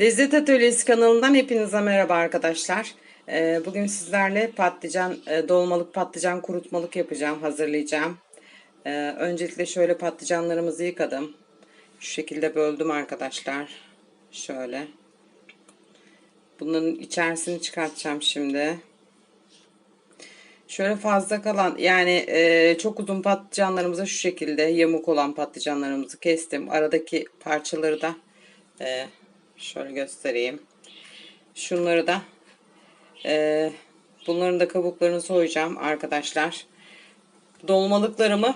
Lezzet Atölyesi kanalından hepinize merhaba arkadaşlar. Ee, Bugün sizlerle patlıcan, e, dolmalık patlıcan kurutmalık yapacağım, hazırlayacağım. Ee, Öncelikle şöyle patlıcanlarımızı yıkadım. Şu şekilde böldüm arkadaşlar. Şöyle. Bunların içerisini çıkartacağım şimdi. Şöyle fazla kalan yani e, çok uzun patlıcanlarımızı şu şekilde yamuk olan patlıcanlarımızı kestim. Aradaki parçaları da e, şöyle göstereyim. Şunları da e, bunların da kabuklarını soyacağım arkadaşlar. Dolmalıklarımı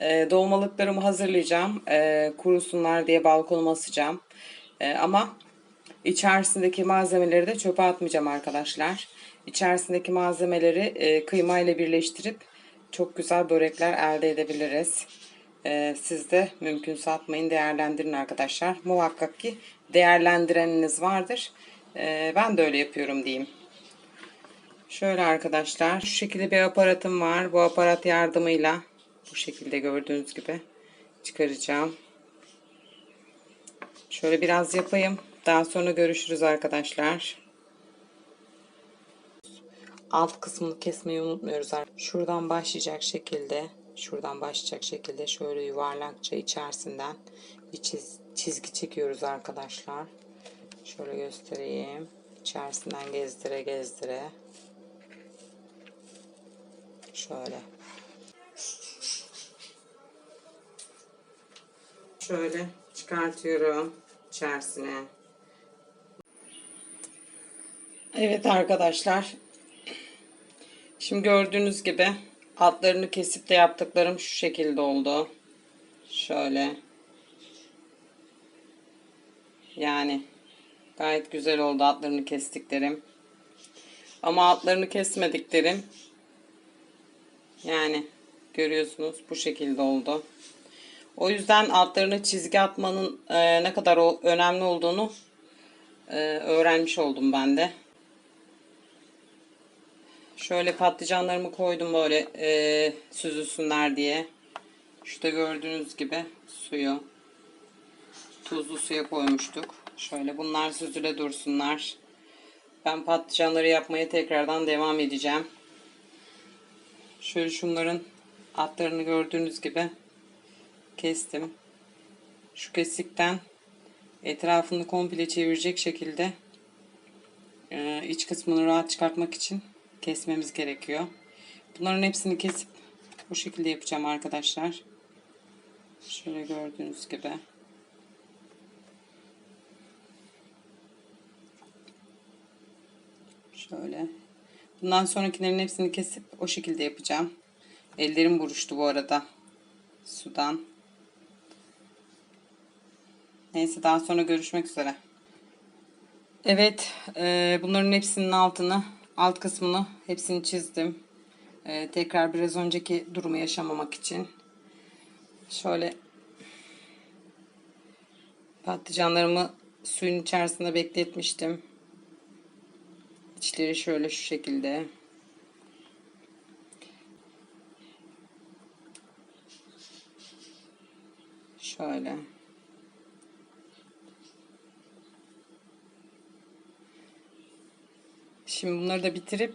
e, dolmalıklarımı hazırlayacağım. E, kurusunlar diye balkonuma asacağım. E, ama içerisindeki malzemeleri de çöpe atmayacağım arkadaşlar. İçerisindeki malzemeleri e, kıyma ile birleştirip çok güzel börekler elde edebiliriz. E, siz de mümkünse atmayın değerlendirin arkadaşlar. Muhakkak ki değerlendireniniz vardır. E, ben de öyle yapıyorum diyeyim. Şöyle arkadaşlar şu şekilde bir aparatım var. Bu aparat yardımıyla bu şekilde gördüğünüz gibi çıkaracağım. Şöyle biraz yapayım. Daha sonra görüşürüz arkadaşlar. Alt kısmını kesmeyi unutmuyoruz. Şuradan başlayacak şekilde, şuradan başlayacak şekilde şöyle yuvarlakça içerisinden bir çiz, çizgi çekiyoruz arkadaşlar. Şöyle göstereyim. İçerisinden gezdire gezdire. Şöyle. Şöyle çıkartıyorum içerisine. Evet arkadaşlar. Şimdi gördüğünüz gibi altlarını kesip de yaptıklarım şu şekilde oldu. Şöyle. Yani gayet güzel oldu altlarını kestiklerim. Ama altlarını kesmediklerim yani görüyorsunuz bu şekilde oldu. O yüzden altlarına çizgi atmanın e, ne kadar o, önemli olduğunu e, öğrenmiş oldum ben de. Şöyle patlıcanlarımı koydum böyle e, süzülsünler diye. Şurada gördüğünüz gibi suyu tuzlu suya koymuştuk. Şöyle bunlar süzüle dursunlar. Ben patlıcanları yapmaya tekrardan devam edeceğim. Şöyle şunların atlarını gördüğünüz gibi kestim. Şu kesikten etrafını komple çevirecek şekilde e, iç kısmını rahat çıkartmak için kesmemiz gerekiyor. Bunların hepsini kesip bu şekilde yapacağım arkadaşlar. Şöyle gördüğünüz gibi. Şöyle. Bundan sonrakilerin hepsini kesip o şekilde yapacağım. Ellerim buruştu bu arada. Sudan. Neyse daha sonra görüşmek üzere. Evet. E, bunların hepsinin altını, alt kısmını hepsini çizdim. E, tekrar biraz önceki durumu yaşamamak için. Şöyle patlıcanlarımı suyun içerisinde bekletmiştim. İçleri şöyle şu şekilde. Şöyle. Şimdi bunları da bitirip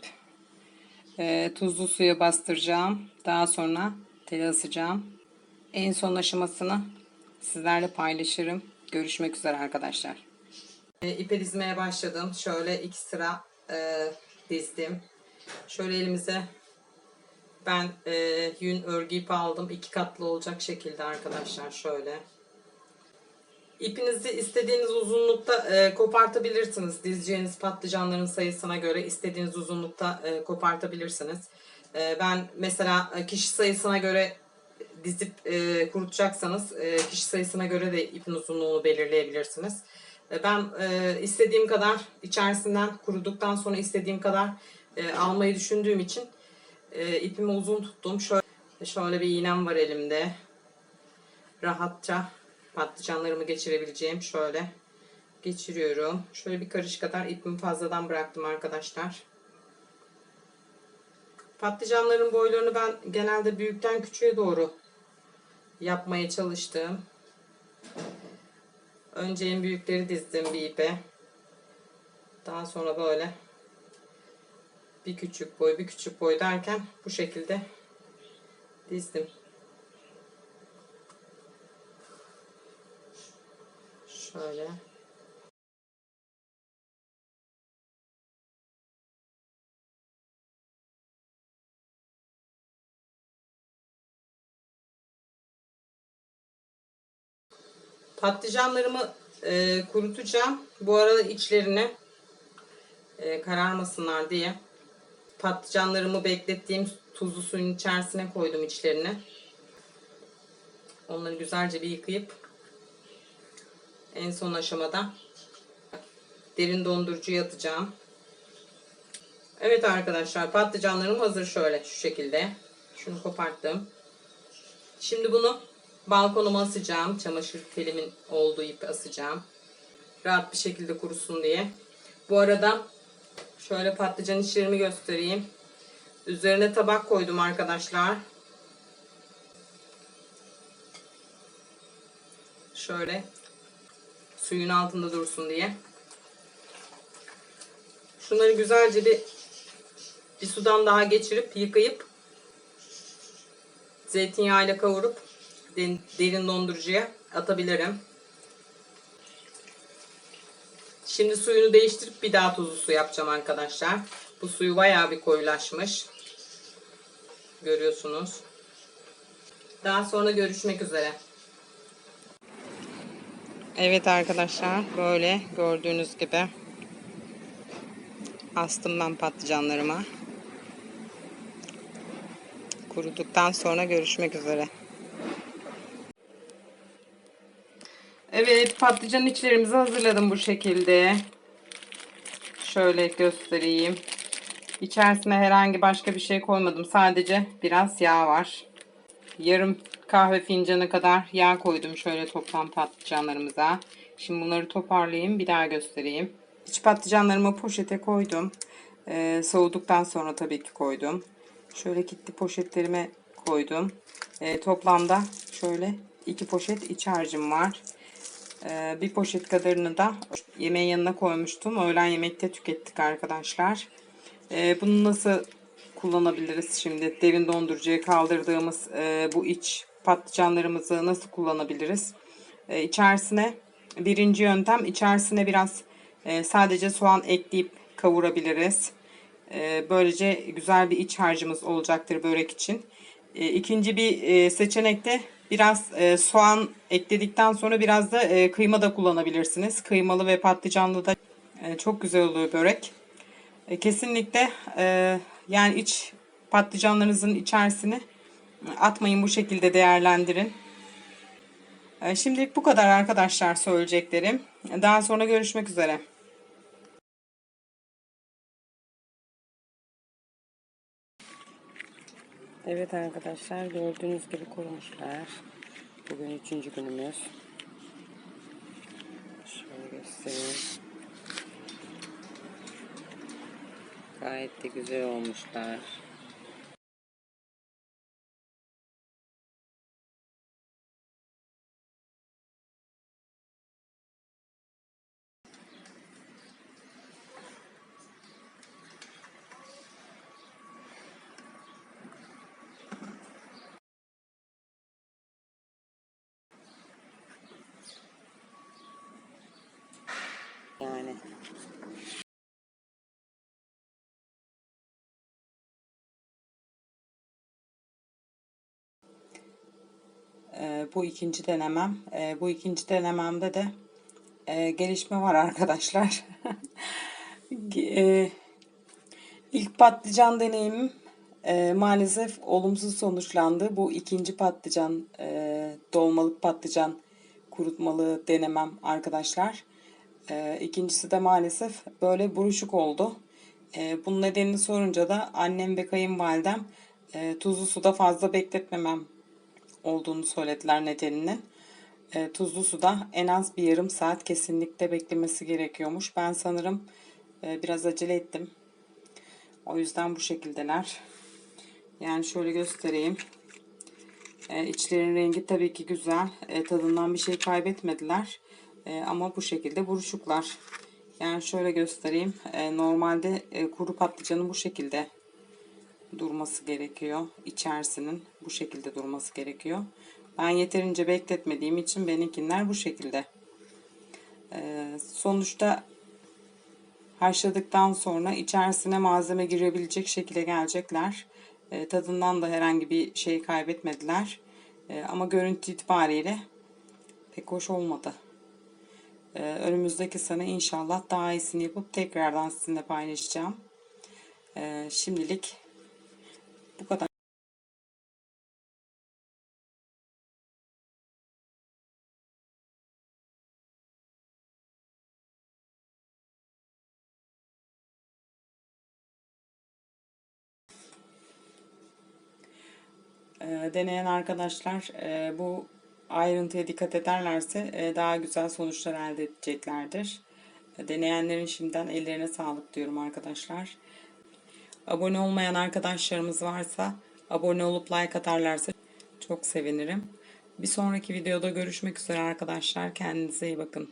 e, tuzlu suya bastıracağım. Daha sonra tele asacağım. En son aşamasını sizlerle paylaşırım. Görüşmek üzere arkadaşlar. E, ipe dizmeye başladım. Şöyle iki sıra e, dizdim. Şöyle elimize ben e, yün örgü ipi aldım. iki katlı olacak şekilde arkadaşlar şöyle. İpinizi istediğiniz uzunlukta e, kopartabilirsiniz. Dizeceğiniz patlıcanların sayısına göre istediğiniz uzunlukta e, kopartabilirsiniz. E, ben mesela e, kişi sayısına göre dizip e, kurutacaksanız e, kişi sayısına göre de ipin uzunluğunu belirleyebilirsiniz. E, ben e, istediğim kadar içerisinden kuruduktan sonra istediğim kadar e, almayı düşündüğüm için e, ipimi uzun tuttum. Şöyle, şöyle bir iğnem var elimde. Rahatça patlıcanlarımı geçirebileceğim şöyle geçiriyorum. Şöyle bir karış kadar ipimi fazladan bıraktım arkadaşlar. Patlıcanların boylarını ben genelde büyükten küçüğe doğru yapmaya çalıştım. Önce en büyükleri dizdim bir ipe. Daha sonra böyle bir küçük boy bir küçük boy derken bu şekilde dizdim. Şöyle. Patlıcanlarımı e, kurutacağım. Bu arada içlerini e, kararmasınlar diye patlıcanlarımı beklettiğim tuzlu suyun içerisine koydum içlerini. Onları güzelce bir yıkayıp en son aşamada derin dondurucuya atacağım. Evet arkadaşlar patlıcanlarım hazır şöyle şu şekilde. Şunu koparttım. Şimdi bunu balkonuma asacağım. Çamaşır telimin olduğu ipi asacağım. Rahat bir şekilde kurusun diye. Bu arada şöyle patlıcan içlerimi göstereyim. Üzerine tabak koydum arkadaşlar. Şöyle suyun altında dursun diye. Şunları güzelce bir bir sudan daha geçirip yıkayıp zeytinyağıyla kavurup derin dondurucuya atabilirim. Şimdi suyunu değiştirip bir daha tuzlu su yapacağım arkadaşlar. Bu suyu bayağı bir koyulaşmış. Görüyorsunuz. Daha sonra görüşmek üzere. Evet arkadaşlar böyle gördüğünüz gibi astım ben patlıcanlarıma. Kuruduktan sonra görüşmek üzere. Evet patlıcan içlerimizi hazırladım bu şekilde. Şöyle göstereyim. İçerisine herhangi başka bir şey koymadım. Sadece biraz yağ var. Yarım kahve fincanı kadar yağ koydum şöyle toplam patlıcanlarımıza. Şimdi bunları toparlayayım bir daha göstereyim. İç patlıcanlarımı poşete koydum. Ee, soğuduktan sonra tabii ki koydum. Şöyle kilitli poşetlerime koydum. Ee, toplamda şöyle iki poşet iç harcım var. Ee, bir poşet kadarını da yemeğin yanına koymuştum. Öğlen yemekte tükettik arkadaşlar. Ee, bunu nasıl kullanabiliriz şimdi? Derin dondurucuya kaldırdığımız e, bu iç patlıcanlarımızı nasıl kullanabiliriz? Ee, içerisine birinci yöntem içerisine biraz e, sadece soğan ekleyip kavurabiliriz. Böylece güzel bir iç harcımız olacaktır börek için. İkinci bir e, seçenek de Biraz e, soğan ekledikten sonra biraz da e, kıyma da kullanabilirsiniz. Kıymalı ve patlıcanlı da e, çok güzel oluyor börek. E, kesinlikle e, yani iç patlıcanlarınızın içerisine atmayın bu şekilde değerlendirin. E, şimdilik bu kadar arkadaşlar söyleyeceklerim. Daha sonra görüşmek üzere. Evet arkadaşlar gördüğünüz gibi kurumuşlar. Bugün üçüncü günümüz. Şöyle göstereyim. Gayet de güzel olmuşlar. Yani. Ee, bu ikinci denemem. Ee, bu ikinci denememde de e, gelişme var arkadaşlar. e, ilk patlıcan deneyimim e, maalesef olumsuz sonuçlandı. Bu ikinci patlıcan, e, dolmalık patlıcan kurutmalı denemem arkadaşlar. E, ikincisi de maalesef böyle buruşuk oldu. E, bunun nedenini sorunca da annem ve kayınvalidem e, tuzlu suda fazla bekletmemem olduğunu söylediler nedenini. E, tuzlu suda en az bir yarım saat kesinlikle beklemesi gerekiyormuş. Ben sanırım e, biraz acele ettim. O yüzden bu şekildeler. Yani şöyle göstereyim. E, içlerin rengi tabii ki güzel. E, tadından bir şey kaybetmediler. E, ama bu şekilde buruşuklar. Yani şöyle göstereyim. E, normalde e, kuru patlıcanın bu şekilde durması gerekiyor. İçerisinin bu şekilde durması gerekiyor. Ben yeterince bekletmediğim için benimkiler bu şekilde. E, sonuçta haşladıktan sonra içerisine malzeme girebilecek şekilde gelecekler. E, tadından da herhangi bir şey kaybetmediler. E, ama görüntü itibariyle pek hoş olmadı. E, önümüzdeki sene inşallah daha iyisini yapıp tekrardan sizinle paylaşacağım. E, şimdilik bu kadar. E, deneyen arkadaşlar e, bu ayrıntıya dikkat ederlerse e, daha güzel sonuçlar elde edeceklerdir. Deneyenlerin şimdiden ellerine sağlık diyorum arkadaşlar. Abone olmayan arkadaşlarımız varsa abone olup like atarlarsa çok sevinirim. Bir sonraki videoda görüşmek üzere arkadaşlar. Kendinize iyi bakın.